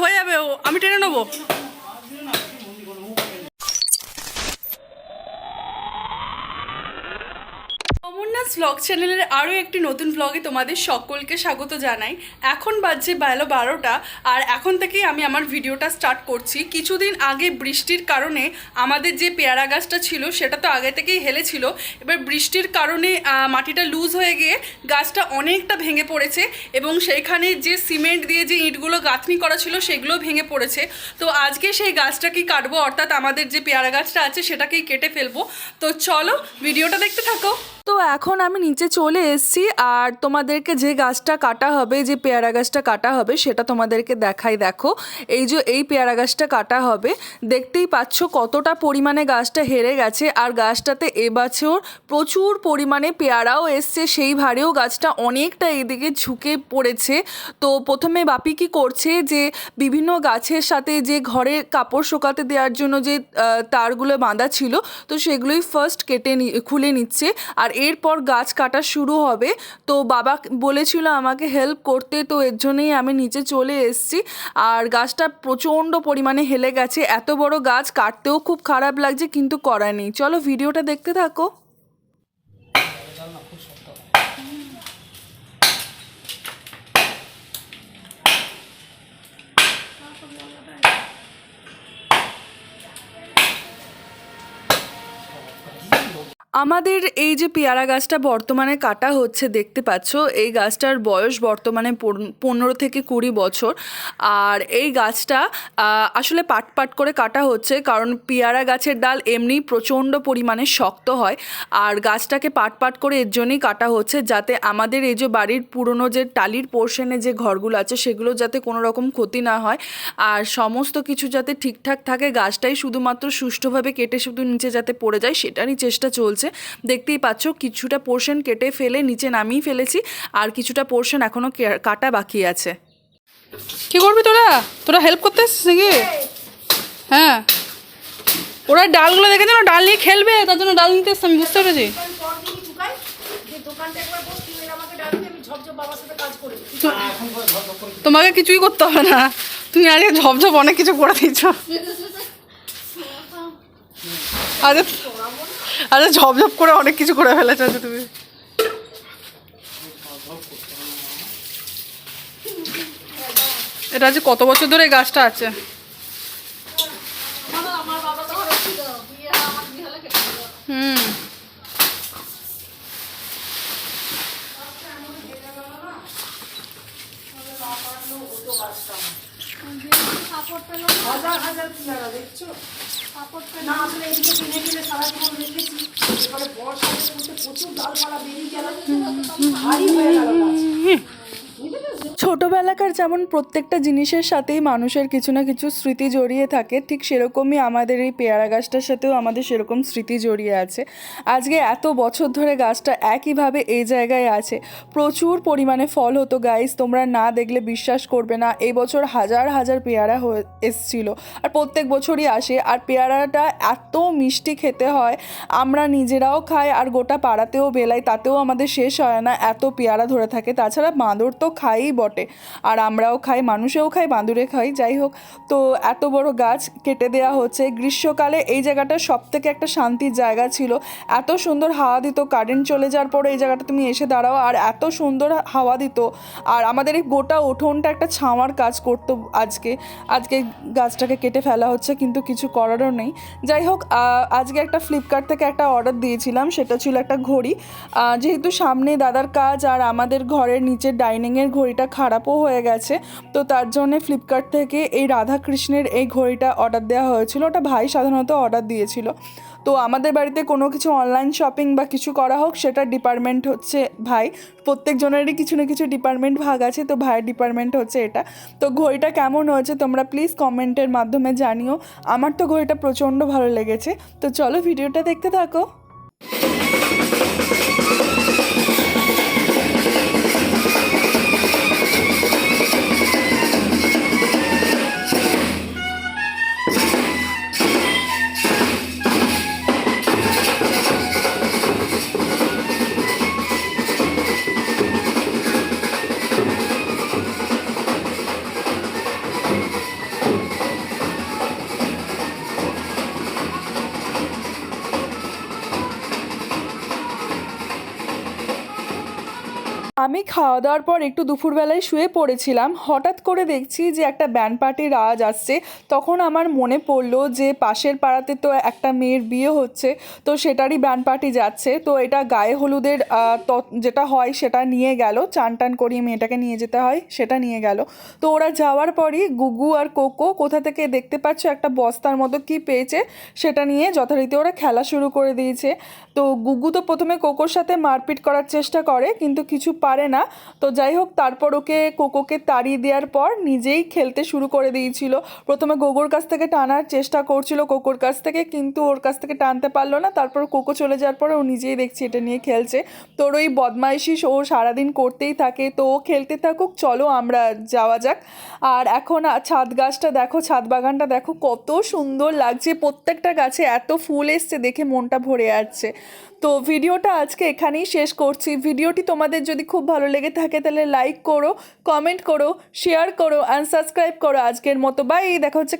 হয়ে যাবে ও আমি টেনে নেব। ব্লগ চ্যানেলের আরও একটি নতুন ব্লগে তোমাদের সকলকে স্বাগত জানাই। এখন বাজছে বেলা বারোটা, আর এখন থেকেই আমি আমার ভিডিওটা স্টার্ট করছি। কিছুদিন আগে বৃষ্টির কারণে আমাদের যে পেয়ারা গাছটা ছিল, সেটা তো আগে থেকেই হেলেছিল। এবার বৃষ্টির কারণে মাটিটা লুজ হয়ে গিয়ে গাছটা অনেকটা ভেঙে পড়েছে এবং সেইখানে যে সিমেন্ট দিয়ে যে ইঁটগুলো গাঁথনি করা ছিল সেগুলো ভেঙে পড়েছে। তো আজকে সেই গাছটাকেই কাটবো? অর্থাৎ আমাদের যে পেয়ারা গাছটা আছে, সেটাকেই কেটে ফেলব। তো চলো, ভিডিওটা দেখতে থাকো। তো এখন আমি নিচে চলে এসেছি আর তোমাদেরকে যে গাছটা কাটা হবে, যে পেয়ারা গাছটা কাটা হবে সেটা তোমাদেরকে দেখাই। দেখো, এই যে এই পেয়ারা গাছটা কাটা হবে, দেখতেই পাচ্ছ কতটা পরিমাণে গাছটা হেরে গেছে আর গাছটাতে এবছর প্রচুর পরিমাণে পেয়ারাও এসছে। সেই ভারেও গাছটা অনেকটা এদিকে ঝুঁকে পড়েছে। তো প্রথমে বাপি কি করছে যে বিভিন্ন গাছের সাথে যে ঘরে কাপড় শোকাতে দেওয়ার জন্য যে তারগুলো বাঁধা ছিল, তো সেগুলোই ফার্স্ট কেটে খুলে নিচ্ছে। আর এরপর গাছ কাটা শুরু হবে। তো বাবা বলেছিল আমাকে হেল্প করতে, তো এর জন্যই আমি নিচে চলে এসেছি। আর গাছটা প্রচণ্ড পরিমাণে হেলে গেছে। এত বড় গাছ, কাটতেও খুব খারাপ লাগছে, কিন্তু করার নেই। চলো, ভিডিওটা দেখতে থাকো। আমাদের এই যে পেয়ারা গাছটা বর্তমানে কাটা হচ্ছে, দেখতে পাচ্ছ, এই গাছটার বয়স বর্তমানে পন- পনেরো থেকে কুড়ি বছর। আর এই গাছটা আসলে পাট পাট করে কাটা হচ্ছে, কারণ পেয়ারা গাছের ডাল এমনি প্রচণ্ড পরিমাণে শক্ত হয়। আর গাছটাকে পাট পাট করে এর জন্যই কাটা হচ্ছে, যাতে আমাদের এই যে বাড়ির পুরনো যে টালির পোর্শনে যে ঘরগুলো আছে, সেগুলো যাতে কোনো রকম ক্ষতি না হয়। আর সমস্ত কিছু যাতে ঠিকঠাক থাকে, গাছটাই শুধুমাত্র সুষ্ঠুভাবে কেটে শুধু নিচে যাতে পড়ে যায়, সেটারই চেষ্টা চলছে। দেখতেই পাচ্ছ কিছুটা পোর্শন কেটে ফেলে, নিচে নামিয়ে ফেলেছি, আর কিছুটা পোর্শন এখনও কাটা বাকি আছে। কি করবি তোরা? তোরা হেল্প করতে নাকি? হ্যাঁ। ওরা ডালগুলো দেখেছে না ডাল নিয়ে খেলবে, তার জন্য ডাল নিতে এসছে, আমি বুঝতে পেরেছি। তোমাকে কিছুই করতে হবে না। তুমি আগে ঝপঝপ অনেক কিছু করে দিয়েছ। আরে আরে ঝপঝপ করে অনেক কিছু করে ফেলেছো তুমি। এটা যে কত বছর ধরে গাছটা আছে? পেয়ারা দেখছ না আসলে এদিকে কিনে কিনে সারা জীবন রেখেছি। এবারে বর্ষাতে প্রচুর ডালপালা বেরিয়ে গেল। ভারী হয়ে গেল ছোটবেলাকার যেমন প্রত্যেকটা জিনিসের সাথেই মানুষের কিছু না কিছু স্মৃতি জড়িয়ে থাকে, ঠিক সেরকমই আমাদের এই পেয়ারা গাছটার সাথেও আমাদের সেরকম স্মৃতি জড়িয়ে আছে। আজকে এত বছর ধরে গাছটা একইভাবে এই জায়গায় আছে। প্রচুর পরিমাণে ফল হতো গাইস তোমরা না দেখলে বিশ্বাস করবে না, এই বছর হাজার হাজার পেয়ারা হয়ে এসছিল আর প্রত্যেক বছরই আসে আর পেয়ারাটা এত মিষ্টি খেতে হয়, আমরা নিজেরাও খাই আর গোটা পাড়াতেও বেলাই তাতেও আমাদের শেষ হয় না, এত পেয়ারা ধরে থাকে। তাছাড়া বাঁদর তো খাইই বটে আর আমরাও খাই, মানুষেও খাই, বাঁদরে খাই, যাই হোক। তো এত বড় গাছ কেটে দেওয়া হচ্ছে। গ্রীষ্মকালে এই জায়গাটা সব থেকে একটা শান্তির জায়গা ছিল। এত সুন্দর হাওয়া দিত কারেন্ট চলে যাওয়ার পরে এই জায়গাটা তুমি এসে দাঁড়াও। আর এত সুন্দর হাওয়া দিত। আর আমাদের এই গোটা উঠোনটা একটা ছাওয়ার কাজ করতো আজকে। আজকে গাছটাকে কেটে ফেলা হচ্ছে, কিন্তু কিছু করারও নেই। যাই হোক আজকে একটা ফ্লিপকার্ট থেকে একটা অর্ডার দিয়েছিলাম। সেটা ছিল একটা ঘড়ি। যেহেতু সামনে দাদার কাজ, আর আমাদের ঘরের নিচে ডাইনিংয়ের ঘড়িটা খারাপও হয়ে গেছে। তো তার জন্যে ফ্লিপকার্ট থেকে এই রাধাকৃষ্ণের এই ঘড়িটা অর্ডার দেওয়া হয়েছিল। ওটা ভাই সাধারণত অর্ডার দিয়েছিল। তো আমাদের বাড়িতে কোনো কিছু অনলাইন শপিং বা কিছু করা হোক সেটার ডিপার্টমেন্ট হচ্ছে ভাই। প্রত্যেকজনেরই কিছু না কিছু ডিপার্টমেন্ট ভাগ আছে, তো ভাইয়ের ডিপার্টমেন্ট হচ্ছে এটা। তো ঘড়িটা কেমন হয়েছে তোমরা প্লিজ কমেন্টের মাধ্যমে জানিও। আমার তো ঘড়িটা প্রচণ্ড ভালো লেগেছে। তো চলো ভিডিওটা দেখতে থাকো। আমি খাওয়া দাওয়ার পর একটু দুপুরবেলায় শুয়ে পড়েছিলাম। হঠাৎ করে দেখছি যে একটা ব্যান্ড পার্টির আওয়াজ আসছে। তখন আমার মনে পড়ল যে পাশের পাড়াতে তো একটা মেয়ের বিয়ে হচ্ছে, তো সেটারই ব্যান্ড পার্টি যাচ্ছে। তো এটা গায়ে হলুদের যেটা হয় সেটা নিয়ে গেল। চান টান করিয়ে মেয়েটাকে নিয়ে যেতে হয়, সেটা নিয়ে গেল। তো ওরা যাওয়ার পরই গুগু আর কোকো কোথা থেকে দেখতে পাচ্ছ একটা বস্তার মতো কি পেয়েছে, সেটা নিয়ে যথারীতি ওরা খেলা শুরু করে দিয়েছে। তো গুগু তো প্রথমে কোকোর সাথে মারপিট করার চেষ্টা করে, কিন্তু কিছু পারে না। তো যাই হোক, তারপর ওকে কোকোকে তাড়িয়ে দেওয়ার পর নিজেই খেলতে শুরু করে দিয়েছিল। প্রথমে গোগোর কাছ থেকে টানার চেষ্টা করছিল কোকোর কাছ থেকে, কিন্তু ওর কাছ থেকে টানতে পারল না। তারপর কোকো চলে যাওয়ার পরে ও নিজেই দেখছি এটা নিয়ে খেলছে। তোর ওই বদমাইশি ও সারাদিন করতেই থাকে। তো ও খেলতে থাকুক, চলো আমরা যাওয়া যাক। আর এখন ছাদ গাছটা দেখো, ছাদ বাগানটা দেখো, কত সুন্দর লাগছে। প্রত্যেকটা গাছে এত ফুল এসছে দেখে মনটা ভরে যাচ্ছে। তো ভিডিওটা আজকে এখানেই শেষ করছি। ভিডিওটি তোমাদের যদি খুব ভালো লেগে থাকে, তাহলে লাইক করো কমেন্ট করো শেয়ার করো অ্যান্ড সাবস্ক্রাইব করো আজকের মতো। বাই দেখা হচ্ছে